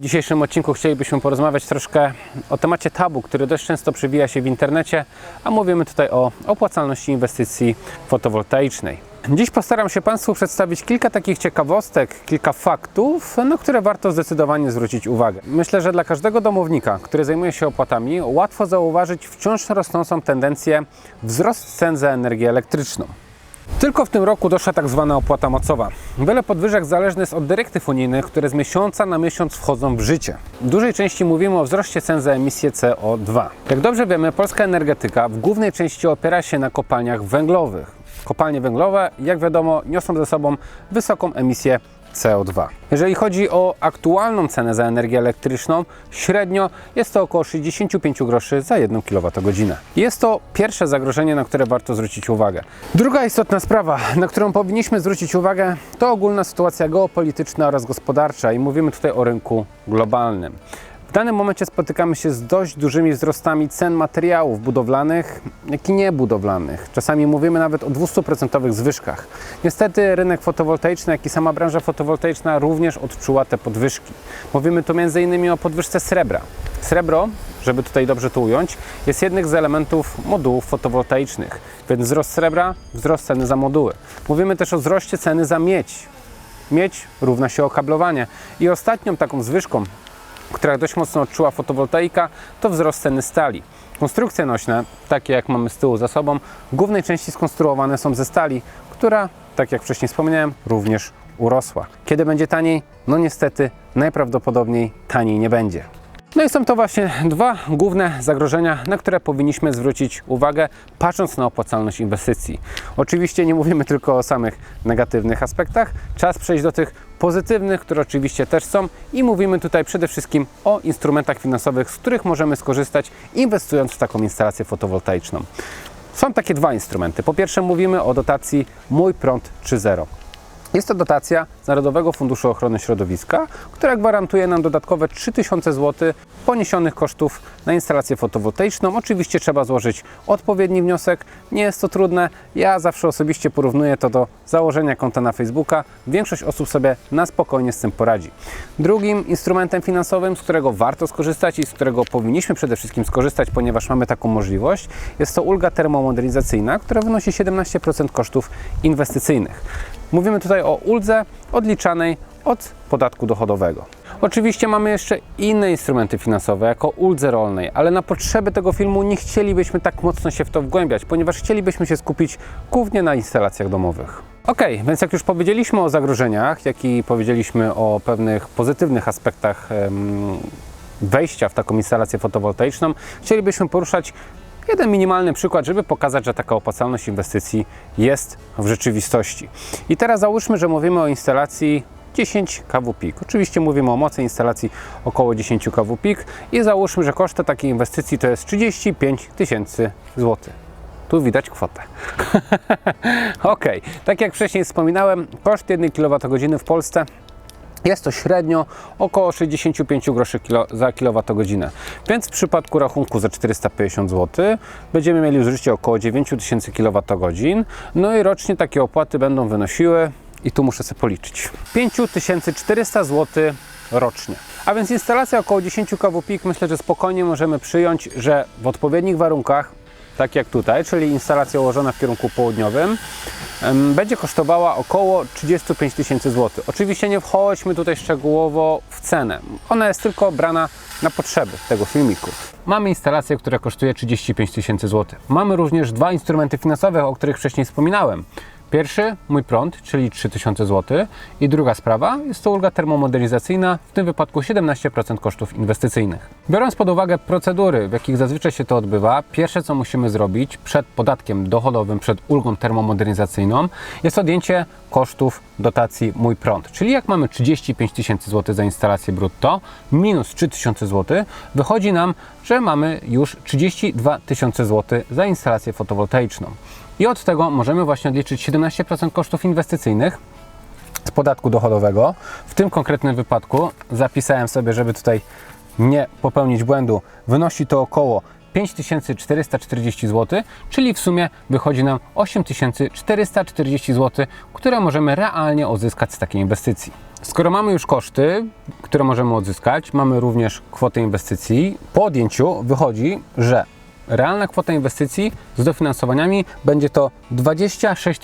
W dzisiejszym odcinku chcielibyśmy porozmawiać troszkę o temacie tabu, który dość często przewija się w internecie, a mówimy tutaj o opłacalności inwestycji fotowoltaicznej. Dziś postaram się Państwu przedstawić kilka takich ciekawostek, kilka faktów, na które warto zdecydowanie zwrócić uwagę. Myślę, że dla każdego domownika, który zajmuje się opłatami, łatwo zauważyć wciąż rosnącą tendencję wzrost cen za energię elektryczną. Tylko w tym roku doszła tak zwana opłata mocowa. Wiele podwyżek zależne jest od dyrektyw unijnych, które z miesiąca na miesiąc wchodzą w życie. W dużej części mówimy o wzroście cen za emisję CO2. Jak dobrze wiemy, polska energetyka w głównej części opiera się na kopalniach węglowych. Kopalnie węglowe, jak wiadomo, niosą ze sobą wysoką emisję CO2. Jeżeli chodzi o aktualną cenę za energię elektryczną, średnio jest to około 65 groszy za 1 kWh. Jest to pierwsze zagrożenie, na które warto zwrócić uwagę. Druga istotna sprawa, na którą powinniśmy zwrócić uwagę, to ogólna sytuacja geopolityczna oraz gospodarcza i mówimy tutaj o rynku globalnym. W danym momencie spotykamy się z dość dużymi wzrostami cen materiałów budowlanych, jak i niebudowlanych. Czasami mówimy nawet o 200% zwyżkach. Niestety rynek fotowoltaiczny, jak i sama branża fotowoltaiczna również odczuła te podwyżki. Mówimy tu m.in. o podwyżce srebra. Srebro, żeby tutaj dobrze to ująć, jest jednym z elementów modułów fotowoltaicznych. Więc wzrost srebra, wzrost ceny za moduły. Mówimy też o wzroście ceny za miedź. Miedź równa się okablowanie. I ostatnią taką zwyżką, która dość mocno odczuła fotowoltaika, to wzrost ceny stali. Konstrukcje nośne, takie jak mamy z tyłu za sobą, w głównej części skonstruowane są ze stali, która, tak jak wcześniej wspomniałem, również urosła. Kiedy będzie taniej? No niestety, najprawdopodobniej taniej nie będzie. No i są to właśnie dwa główne zagrożenia, na które powinniśmy zwrócić uwagę, patrząc na opłacalność inwestycji. Oczywiście nie mówimy tylko o samych negatywnych aspektach, czas przejść do tych pozytywnych, które oczywiście też są i mówimy tutaj przede wszystkim o instrumentach finansowych, z których możemy skorzystać inwestując w taką instalację fotowoltaiczną. Są takie dwa instrumenty. Po pierwsze mówimy o dotacji Mój Prąd 3.0. Jest to dotacja z Narodowego Funduszu Ochrony Środowiska, która gwarantuje nam dodatkowe 3000 zł poniesionych kosztów na instalację fotowoltaiczną. Oczywiście trzeba złożyć odpowiedni wniosek, nie jest to trudne. Ja zawsze osobiście porównuję to do założenia konta na Facebooka. Większość osób sobie na spokojnie z tym poradzi. Drugim instrumentem finansowym, z którego warto skorzystać i z którego powinniśmy przede wszystkim skorzystać, ponieważ mamy taką możliwość, jest to ulga termomodernizacyjna, która wynosi 17% kosztów inwestycyjnych. Mówimy tutaj o uldze odliczanej od podatku dochodowego. Oczywiście mamy jeszcze inne instrumenty finansowe, jako uldze rolnej, ale na potrzeby tego filmu nie chcielibyśmy tak mocno się w to wgłębiać, ponieważ chcielibyśmy się skupić głównie na instalacjach domowych. Ok, więc jak już powiedzieliśmy o zagrożeniach, jak i powiedzieliśmy o pewnych pozytywnych aspektach wejścia w taką instalację fotowoltaiczną, chcielibyśmy poruszać jeden minimalny przykład, żeby pokazać, że taka opłacalność inwestycji jest w rzeczywistości. I teraz załóżmy, że mówimy o instalacji 10 kW peak. Oczywiście mówimy o mocy instalacji około 10 kW peak i załóżmy, że koszty takiej inwestycji to jest 35 tysięcy złotych. Tu widać kwotę. ok, tak jak wcześniej wspominałem, koszt 1 kWh w Polsce jest to średnio około 65 groszy kilo, za kilowatogodzinę. Więc w przypadku rachunku za 450 zł będziemy mieli zużycie około 9000 kWh. No i rocznie takie opłaty będą wynosiły, i tu muszę sobie policzyć, 5400 zł rocznie. A więc instalacja około 10 kW peak myślę, że spokojnie możemy przyjąć, że w odpowiednich warunkach tak jak tutaj, czyli instalacja ułożona w kierunku południowym, będzie kosztowała około 35 tysięcy złotych. Oczywiście nie wchodźmy tutaj szczegółowo w cenę. Ona jest tylko brana na potrzeby tego filmiku. Mamy instalację, która kosztuje 35 tysięcy złotych. Mamy również dwa instrumenty finansowe, o których wcześniej wspominałem. Pierwszy, mój prąd, czyli 3000 zł. I druga sprawa, jest to ulga termomodernizacyjna, w tym wypadku 17% kosztów inwestycyjnych. Biorąc pod uwagę procedury, w jakich zazwyczaj się to odbywa, pierwsze co musimy zrobić przed podatkiem dochodowym, przed ulgą termomodernizacyjną, jest odjęcie kosztów dotacji Mój Prąd. Czyli jak mamy 35 tysięcy zł za instalację brutto, minus 3000 zł, wychodzi nam, że mamy już 32 tysiące zł za instalację fotowoltaiczną. I od tego możemy właśnie odliczyć 17% kosztów inwestycyjnych z podatku dochodowego. W tym konkretnym wypadku zapisałem sobie, żeby tutaj nie popełnić błędu, wynosi to około 5440 zł, czyli w sumie wychodzi nam 8440 zł, które możemy realnie uzyskać z takiej inwestycji. Skoro mamy już koszty, które możemy odzyskać, mamy również kwotę inwestycji, po odjęciu wychodzi, że realna kwota inwestycji z dofinansowaniami będzie to 26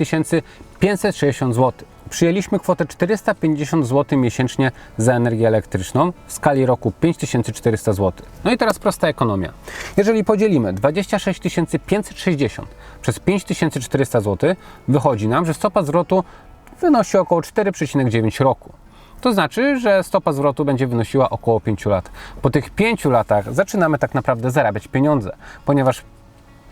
560 zł. Przyjęliśmy kwotę 450 zł miesięcznie za energię elektryczną w skali roku 5400 zł. No i teraz prosta ekonomia. Jeżeli podzielimy 26 560 przez 5400 zł, wychodzi nam, że stopa zwrotu wynosi około 4,9 roku. To znaczy, że stopa zwrotu będzie wynosiła około 5 lat. Po tych 5 latach zaczynamy tak naprawdę zarabiać pieniądze, ponieważ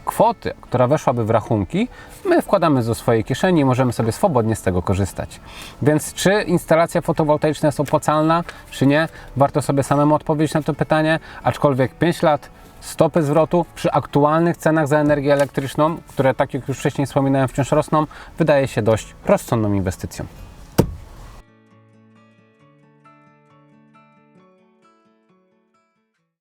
kwoty, która weszłaby w rachunki, my wkładamy do swojej kieszeni i możemy sobie swobodnie z tego korzystać. Więc czy instalacja fotowoltaiczna jest opłacalna, czy nie? Warto sobie samemu odpowiedzieć na to pytanie, aczkolwiek 5 lat stopy zwrotu przy aktualnych cenach za energię elektryczną, które tak jak już wcześniej wspominałem wciąż rosną, wydaje się dość rozsądną inwestycją.